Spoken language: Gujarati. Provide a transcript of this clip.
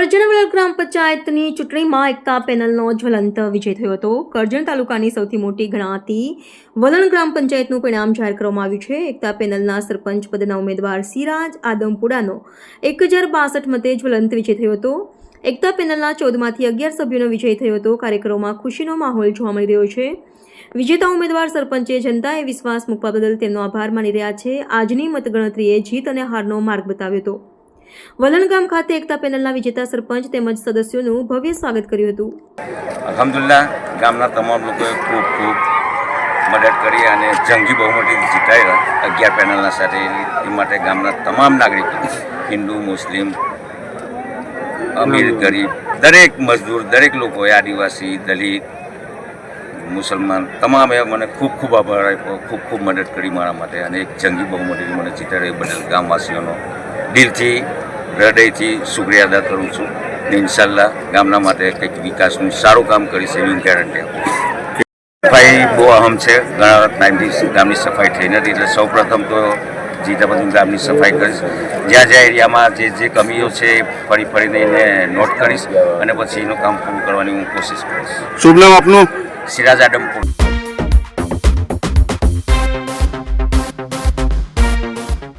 કરજણ ગ્રામ પંચાયતની ચૂંટણીમાં એકતા પેનલનો જ્વલંત વિજય થયો હતો. કરજણ તાલુકાની સૌથી મોટી ગણાતી વલણ ગ્રામ પંચાયતનું પરિણામ જાહેર કરવામાં આવ્યું છે. એકતા પેનલના સરપંચ પદના ઉમેદવાર સિરાજ આદમપુરાનો એક હજાર બાસઠ મતે જ્વલંત વિજય થયો હતો. એકતા પેનલના ચૌદમાંથી અગિયાર સભ્યોનો વિજય થયો હતો. કાર્યક્રમમાં ખુશીનો માહોલ જોવા મળી રહ્યો છે. વિજેતા ઉમેદવાર સરપંચે જનતાએ વિશ્વાસ મૂકવા બદલ તેમનો આભાર માની રહ્યા છે. આજની મતગણતરીએ જીત અને હારનો માર્ગ બતાવ્યો હતો. વલણ ગામ ખાતે એકતા પેનલના વિજેતા સરપંચ તેમજ સદસ્યોનું ભવ્ય સ્વાગત કર્યું હતું. અલહમદુલ્લા ગામના તમામ લોકોએ ખૂબ ખૂબ મદદ કરી અને જંગી બહુમતી જીતાયેલા અગિયાર પેનલના સાથે એ માટે ગામના તમામ નાગરિકો, હિન્દુ, મુસ્લિમ, અમીર, ગરીબ, દરેક મજદૂર, દરેક લોકોએ આદિવાસી, દલિત, મુસલમાન તમામે મને ખૂબ ખૂબ આભાર આપ્યો, ખૂબ ખૂબ મદદ કરી મારા માટે અને એક જંગી બહુમતી મને જીતાડ્યા એ બદલ ગામવાસીઓનો દિલથી હૃદયથી શુક્રિયા અદા કરું છું ઇન્શાલ્લાહ ગામના માટે કંઈક વિકાસનું સારું કામ કરીશ એવી ગેરંટી આપું સફાઈ બહુ અહમ છે. ઘણા ટાઈમથી ગામની સફાઈ થઈ નથી એટલે સૌ પ્રથમ તો જીતા બધું ગામની સફાઈ કરીશ. જ્યાં જ્યાં એરિયામાં જે જે કમીઓ છે ફરી ફરીને એને નોટ કરીશ અને પછી એનું કામ પૂરું કરવાની હું કોશિશ કરીશ. શુભ નામ આપનું? સિરાજ આડમપુર.